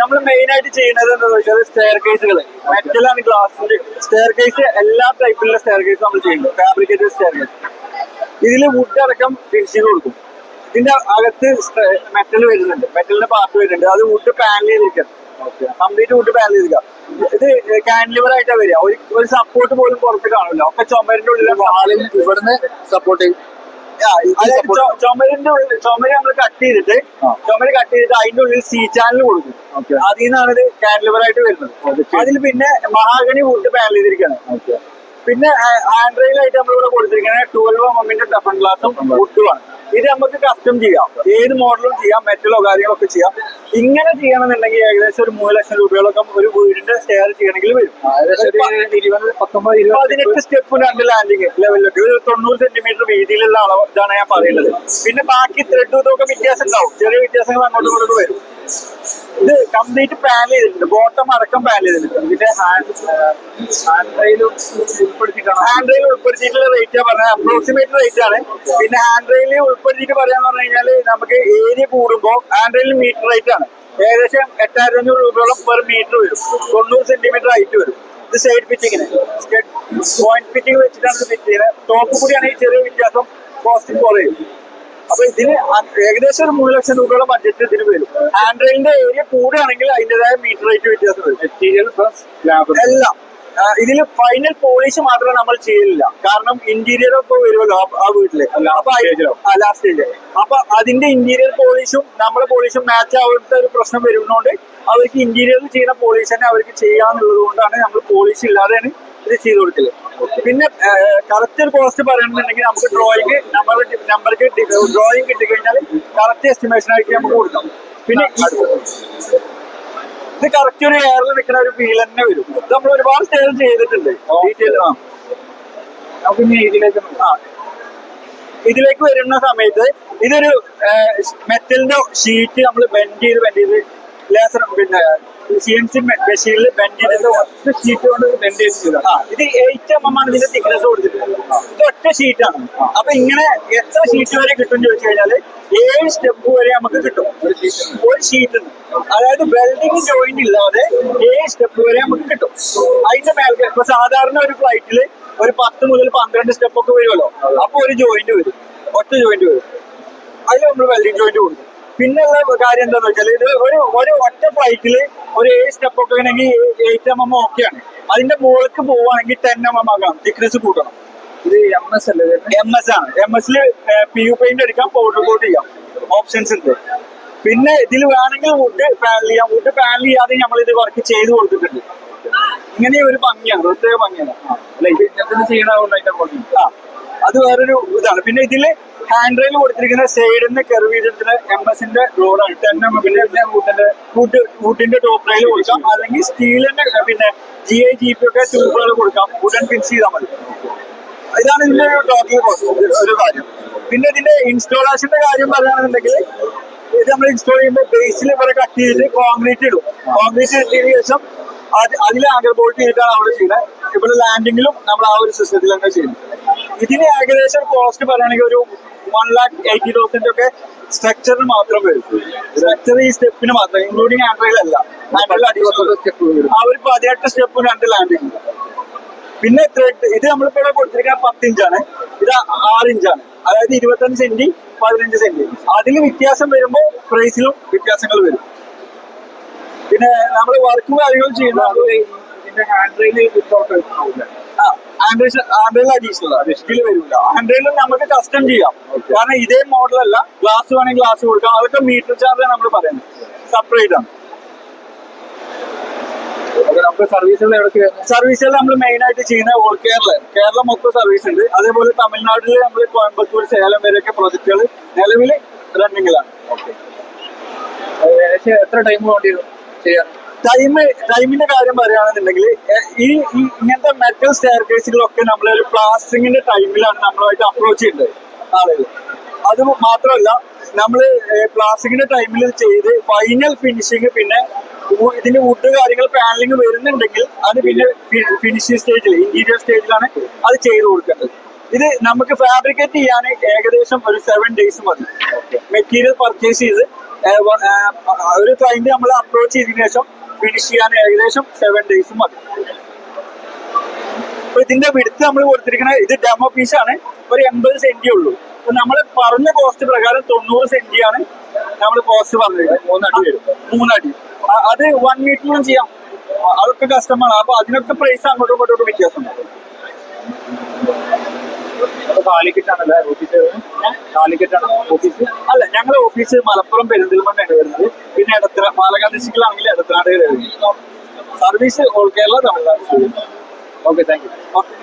നമ്മൾ മെയിൻ ആയിട്ട് ചെയ്യുന്നത് എന്താ വെച്ചാൽ സ്റ്റെയർ കേസുകൾ മെറ്റലാണ് ഗ്ലാസിന്റെ സ്റ്റെയർ കേസ് എല്ലാ ടൈപ്പിലുള്ള സ്റ്റെയർ കേസ് നമ്മൾ ചെയ്യുന്നുണ്ട്. ഫാബ്രിക്കേറ്റഡ് സ്റ്റെയർ കേസ് ഇതിൽ വുഡ് അടക്കം ഫിനിഷിംഗ് കൊടുക്കും. ഇതിന്റെ അകത്ത് മെറ്റൽ വരുന്നുണ്ട്. മെറ്റലിന്റെ പാർട്ട് വരുന്നുണ്ട്. അത് വുഡ് പാനൽ ചെയ്തിരിക്കാം. കംപ്ലീറ്റ് വുഡ് പാനൽ ചെയ്തിരിക്കാം. ഇത് കാൻലിവർ ആയിട്ടാ വരിക. ഒരു സപ്പോർട്ട് പോലും പുറത്ത് കാണില്ല ഒക്കെ ചുമരിന്റെ ഉള്ളിലെ. ഇവിടുന്ന് സപ്പോർട്ട് ചെയ്യും. ചുമരിന്റെ ഉള്ളിൽ ചുമര് നമ്മൾ കട്ട് ചെയ്തിട്ട്. ചുമര് കട്ട് ചെയ്തിട്ട് അതിന്റെ ഉള്ളിൽ സി ചാനൽ കൊടുക്കും. അതിൽ നിന്നാണ് ഇത് കാൻലിവർ ആയിട്ട് വരുന്നത് അതിൽ പിന്നെ മഹാഗണി വുഡ് പാനൽ ചെയ്തിരിക്കുകയാണ്. പിന്നെ ഹാൻഡ് റെയിൽ ആയിട്ട് നമ്മളിവിടെ കൊടുത്തിരിക്കുന്നത് ട്വൽവ് എമ്മിന്റെ ടഫൺ ഗ്ലാസും വുഡുമാണ് ഇത് നമുക്ക് കസ്റ്റം ചെയ്യാം. ഏത് മോഡലും ചെയ്യാം മെറ്റലോ കാര്യങ്ങളൊക്കെ ചെയ്യാം. ഇങ്ങനെ ചെയ്യണമെന്നുണ്ടെങ്കിൽ ഏകദേശം ഒരു മൂന്ന് ലക്ഷം രൂപയോളൊക്കെ ഒരു വീടിന്റെ സ്റ്റെയർ ചെയ്യണമെങ്കിൽ വരും. പതിനെട്ട് സ്റ്റെപ്പ് രണ്ട് ലാൻഡിങ് ലെവലിലൊക്കെ ഒരു തൊണ്ണൂറ് സെന്റിമീറ്റർ വീതിയിലുള്ള അളവ് ഇതാണ് ഞാൻ പറയുന്നത്. പിന്നെ ബാക്കി ത്രെഡ് ഇതൊക്കെ വ്യത്യാസം ഉണ്ടാവും. ചെറിയ വ്യത്യാസങ്ങൾ അങ്ങോട്ടും ഇങ്ങോട്ടും വരും. ഇത് കംപ്ലീറ്റ് പാൻ ചെയ്തിട്ടുണ്ട്. ബോട്ടം അടക്കം പാൻ ചെയ്തിട്ടുണ്ട്. ഇതിന്റെ ഹാൻഡ് ഹാൻഡ് റെയിൽ ഉൾപ്പെടുത്തിയിട്ടാണ്. ഹാൻഡ് റെയിൽ ഉൾപ്പെടുത്തിയിട്ടുള്ള റേറ്റ് പറഞ്ഞത്. അപ്രോക്സിമേറ്റ് റേറ്റ് ആണ്. പിന്നെ ഹാൻഡ് റെയിൽ ഉൾപ്പെടുത്തിയിട്ട് പറയാന്ന് പറഞ്ഞു കഴിഞ്ഞാൽ നമുക്ക് ഏരിയ കൂടുമ്പോൾ ഹാൻഡ് റെയിൽ മീറ്റർ റേറ്റ് ആണ്. ഏകദേശം എട്ടായിരത്തി അഞ്ഞൂറ് രൂപയോളം പെർ മീറ്റർ വരും. തൊണ്ണൂറ് സെന്റിമീറ്റർ ഹൈറ്റ് വരും. ഇത് സൈഡ് ഫിറ്റിങ്ങിന് പോയിന്റ് ഫിറ്റിംഗ് വെച്ചിട്ടാണ് ഫിറ്റ് ചെയ്യുന്നത്. ടോപ്പ് കൂടിയാണെങ്കിൽ ചെറിയ വ്യത്യാസം. കോസ്റ്റ് കുറയും. അപ്പൊ ഇതിന് ഏകദേശം ഒരു മൂന്ന് ലക്ഷം രൂപയുടെ ബഡ്ജറ്റ് ഇതിന് വരും. ഹാൻഡ് റെയിലിന്റെ ഏരിയ കൂടുകയാണെങ്കിൽ അതിന്റേതായ മീറ്റർ റേറ്റ് വ്യത്യാസം വരും. മെറ്റീരിയൽ പ്ലസ് ലാബ് എല്ലാം. ഇതിൽ ഫൈനൽ പോളിഷ് മാത്രമേ നമ്മൾ ചെയ്യലില്ല. കാരണം ഇന്റീരിയർ ഒക്കെ വരുമല്ലോ ആ- വീട്ടിലെ. അപ്പൊ ലാസ്റ്റ് സ്റ്റേജ് അപ്പൊ അതിന്റെ ഇന്റീരിയർ പോളിഷും നമ്മുടെ പോളിഷും മാച്ച് ആവാത്ത ഒരു പ്രശ്നം വരുന്നതുകൊണ്ട് അവർക്ക് ഇന്റീരിയറിൽ ചെയ്യുന്ന പോളിഷ് തന്നെ അവർക്ക് ചെയ്യാന്നുള്ളത് കൊണ്ടാണ് നമ്മൾ പോളിഷ് ഇല്ലാതെയാണ് ഇത് ചെയ്ത് കൊടുക്കൽ. പിന്നെ കറക്റ്റ് കോസ്റ്റ് പറയണമെന്നുണ്ടെങ്കിൽ നമുക്ക് ഡ്രോയിങ് നമ്പർ നമ്പർ നമ്പർക്ക് ഡ്രോയിങ് കിട്ടിക്കഴിഞ്ഞാൽ കറക്റ്റ് എസ്റ്റിമേഷൻ ആയിട്ട് നമുക്ക് കൊടുക്കാം. പിന്നെ ഇത് കറക്റ്റ് ഒരു എയറിൽ നിൽക്കുന്ന ഒരു ഫീൽ തന്നെ വരും. ഇത് നമ്മൾ ഒരുപാട് സ്റ്റേജ് ചെയ്തിട്ടുണ്ട്. ഡീറ്റെയിൽ ഇതിലേക്ക് ആ. ഇതിലേക്ക് വരുന്ന സമയത്ത് ഇതൊരു മെറ്റലിന്റെ ഷീറ്റ് നമ്മൾ ബെൻഡ് ചെയ്ത് ബെൻഡ് ചെയ്ത് ലേസർ പിന്നെ സി എൻ സി മെഷീനിൽ ബെൻഡ് ചെയ്തിട്ട് ഒറ്റ ഷീറ്റ് കൊണ്ട് ബെൻഡ് ചെയ്ത് ഇത് എയ്റ്റ് എം എം ആണ് ഇതിന്റെ തിക്നെസ് കൊടുത്തിട്ടുള്ളത്. ഇത് ഒറ്റ ഷീറ്റാണ് അപ്പൊ ഇങ്ങനെ എത്ര ഷീറ്റ് വരെ കിട്ടും എന്ന് ചോദിച്ചു കഴിഞ്ഞാൽ ഏഴ് സ്റ്റെപ്പ് വരെ നമുക്ക് കിട്ടും. ഒരു ഷീറ്റ് അതായത് വെൽഡിങ് ജോയിന്റ് ഇല്ലാതെ ഏഴ് സ്റ്റെപ്പ് വരെ നമുക്ക് കിട്ടും. അതിന്റെ മേൽക്ക് ഇപ്പൊ സാധാരണ ഒരു ഫ്ലൈറ്റിൽ ഒരു പത്ത് മുതൽ പന്ത്രണ്ട് സ്റ്റെപ്പ് ഒക്കെ വരുമല്ലോ. അപ്പൊ ഒരു ജോയിന്റ് വരും. ഒറ്റ ജോയിന്റ് വരും. അതിൽ നമ്മൾ വെൽഡിങ് ജോയിന്റ് കൊടുക്കും. പിന്നെയുള്ള കാര്യം എന്താന്ന് വെച്ചാൽ ഇത് ഒരു ഒരു ഒറ്റ ഫ്ലൈറ്റിൽ ഒരു ഏഴ് സ്റ്റെപ്പ് ഒക്കെ ആണെങ്കിൽ എയ്റ്റ് എം എം ഓക്കെയാണ് അതിന്റെ മുകളിലേക്ക് പോവുകയാണെങ്കിൽ ടെൻ എം എം ആകാം. തിക്നെസ് കൂട്ടണം. ഇത് എം എസ് അല്ലേ എം എസ് ആണ്. എം എസിൽ പി യു പെയിന്റ് എടുക്കാം പൗഡർ കോട്ട് ചെയ്യാം. ഓപ്ഷൻസ് ഉണ്ട്. പിന്നെ ഇതിൽ വേണമെങ്കിൽ വുഡ് പാനൽ ചെയ്യാം. വുഡ് പാനൽ ചെയ്യാതെ നമ്മൾ ഇത് വർക്ക് ചെയ്ത് കൊടുത്തിട്ടുണ്ട്. ഇങ്ങനെ ഒരു ഭംഗിയാണ്. പ്രത്യേക ഭംഗിയാണ്. അല്ല ഇത് ആ. അത് വേറൊരു ഇതാണ്. പിന്നെ ഇതിൽ ഹാൻഡ് റെയിൽ കൊടുത്തിരിക്കുന്ന സൈഡിൽ നിന്ന് ചെയ്തിട്ടുള്ള എം എസിന്റെ റോഡാണ് ടെൻ എം പിന്നെ കൂട്ടിന്റെ കൂട്ടിന്റെ വുഡിന്റെ ടോപ്പ് റെയിൽ കൊടുക്കാം. അല്ലെങ്കിൽ സ്റ്റീലിന്റെ പിന്നെ ജി ഐ ജി പി ഒക്കെ ട്യൂബുകൾ കൊടുക്കാം. വുഡൻ ഫിക്സ് ചെയ്താൽ മതി. ഇതാണ് ഇതിന്റെ ഒരു ടോട്ടൽ കോസ്റ്റ് ഒരു കാര്യം. പിന്നെ ഇതിന്റെ ഇൻസ്റ്റോളേഷന്റെ കാര്യം പറയുകയാണെന്നുണ്ടെങ്കിൽ ഇത് നമ്മൾ ഇൻസ്റ്റോൾ ചെയ്യുമ്പോൾ ബേസിൽ ഇവിടെ കട്ട് ചെയ്തിട്ട് കോൺക്രീറ്റ് ഇടും. കോൺക്രീറ്റ് ഇട്ടതിന് ശേഷം അത് അതിൽ ആങ്കർ ബോൾട്ട് ചെയ്തിട്ടാണ് അവിടെ ചെയ്യുന്നത്. ഇവിടെ ലാൻഡിങ്ങിലും നമ്മൾ ആ ഒരു സിസ്റ്റത്തിൽ തന്നെ ചെയ്യുന്നത്. ഇതിന് ഏകദേശം കോസ്റ്റ് പറയുകയാണെങ്കിൽ ഒരു വൺ ലാക്ക് എയ്റ്റി തൗസൻഡ് ഒക്കെ സ്ട്രക്ചറിന് മാത്രം വരും. സ്ട്രക്ചർ ഈ സ്റ്റെപ്പിന് മാത്രം ഇൻക്ലൂഡിങ് ആൻഡ്രോയിൽ അടിപൊളി സ്റ്റെപ്പ് വരും. ആ ഒരു പതിനെട്ട് സ്റ്റെപ്പും രണ്ട് ലാൻഡിങ് പിന്നെ ത്രെഡ് ഇത് നമ്മളിപ്പോ കൊടുത്തിരിക്കുന്ന പത്ത് ഇഞ്ചാണ് ഇത് ആറ് ഇഞ്ചാണ് അതായത് ഇരുപത്തഞ്ച് സെന്റി പതിനഞ്ച് സെന്റി അതിൽ വ്യത്യാസം വരുമ്പോൾ പ്രൈസിലും വ്യത്യാസങ്ങൾ വരും. പിന്നെ നമ്മൾ വർക്കും കാര്യങ്ങളും ചെയ്യുന്ന ഇതിന്റെ ഹാൻഡ് റെയിൽ വിത്തൗട്ട് അഡീഷണൽ വരില്ല ആൻഡ്രോയിലും നമുക്ക് കസ്റ്റം ചെയ്യാം. കാരണം ഇതേ മോഡൽ അല്ല ഗ്ലാസ് വേണമെങ്കിൽ ഗ്ലാസ് കൊടുക്കാം. അതൊക്കെ മീറ്റർ ചാർജ് നമ്മൾ പറയുന്നത്. സെപ്പറേറ്റ് ആണ്. സർവീസുകൾ നമ്മൾ മെയിൻ ആയിട്ട് ചെയ്യുന്ന ഓൾ കേരള കേരളം മൊത്തം സർവീസ് ഉണ്ട്. അതേപോലെ തമിഴ്നാട്ടിൽ നമ്മൾ കോയമ്പത്തൂർ സേലം വരെയൊക്കെ പ്രൊജക്ടുകൾ നിലവിൽ റണ്ണിങ്ങിലാണ് എത്ര ടൈം വേണ്ടി ചെയ്യാൻ ടൈം ടൈമിന്റെ കാര്യം പറയുകയാണെന്നുണ്ടെങ്കിൽ ഈ ഇങ്ങനത്തെ മെറ്റൽ സ്റ്റെയർ കേസുകളൊക്കെ നമ്മൾ ഒരു പ്ലാസ്റ്റിങ്ങിന്റെ ടൈമിലാണ് നമ്മളായിട്ട് അപ്രോച്ച് ചെയ്യേണ്ടത് ആളുകൾ അത് മാത്രമല്ല നമ്മൾ പ്ലാസ്റ്റിക്കിന്റെ ടൈമിൽ ചെയ്ത് ഫൈനൽ ഫിനിഷിങ് പിന്നെ ഇതിന്റെ വുഡ് കാര്യങ്ങൾ പാനലിങ് വരുന്നുണ്ടെങ്കിൽ അത് പിന്നെ ഫിനിഷിംഗ് സ്റ്റേജിൽ ഇന്റീരിയർ സ്റ്റേജിലാണ് അത് ചെയ്ത് കൊടുക്കേണ്ടത്. ഇത് നമുക്ക് ഫാബ്രിക്കേറ്റ് ചെയ്യാൻ ഏകദേശം ഒരു സെവൻ ഡേയ്സ് മതി. മെറ്റീരിയൽ പർച്ചേസ് ചെയ്ത് ഒരു ക്ലൈന്റ് നമ്മൾ അപ്രോച്ച് ചെയ്തതിനു ശേഷം ഫിനിഷ് ചെയ്യാൻ ഏകദേശം സെവൻ ഡേയ്സ് മതി. അപ്പൊ ഇതിന്റെ വിടുത്ത് നമ്മൾ കൊടുത്തിരിക്കുന്ന ഇത് ഡെമോ പീസ് ആണ്. ഒരു എൺപത് സെന്റി ഉള്ളൂ. അപ്പൊ നമ്മൾ പറഞ്ഞ കോസ്റ്റ് പ്രകാരം തൊണ്ണൂറ് സെന്റി ആണ് നമ്മൾ കോസ്റ്റ് പറഞ്ഞിരിക്കുന്നത് മൂന്നടി വരും. മൂന്നടി. അത് വൺ മീറ്ററിലും ചെയ്യാം. അതൊക്കെ കസ്റ്റമാണ് അപ്പൊ അതിനൊക്കെ പ്രൈസ് അങ്ങോട്ടും ഇങ്ങോട്ടും വ്യത്യാസമുണ്ട്. അപ്പൊ ഓഫീസ്? അല്ല ഞങ്ങളുടെ ഓഫീസ് മലപ്പുറം പെരിന്തൽമണ്ണയാണ് വരുന്നത്. പിന്നെ Edathara Palakkad ഡിസ്ട്രിക്റ്റിലാണെങ്കിൽ Edathanad service all Kerala Tamil Nadu. Okay thank you. Okay.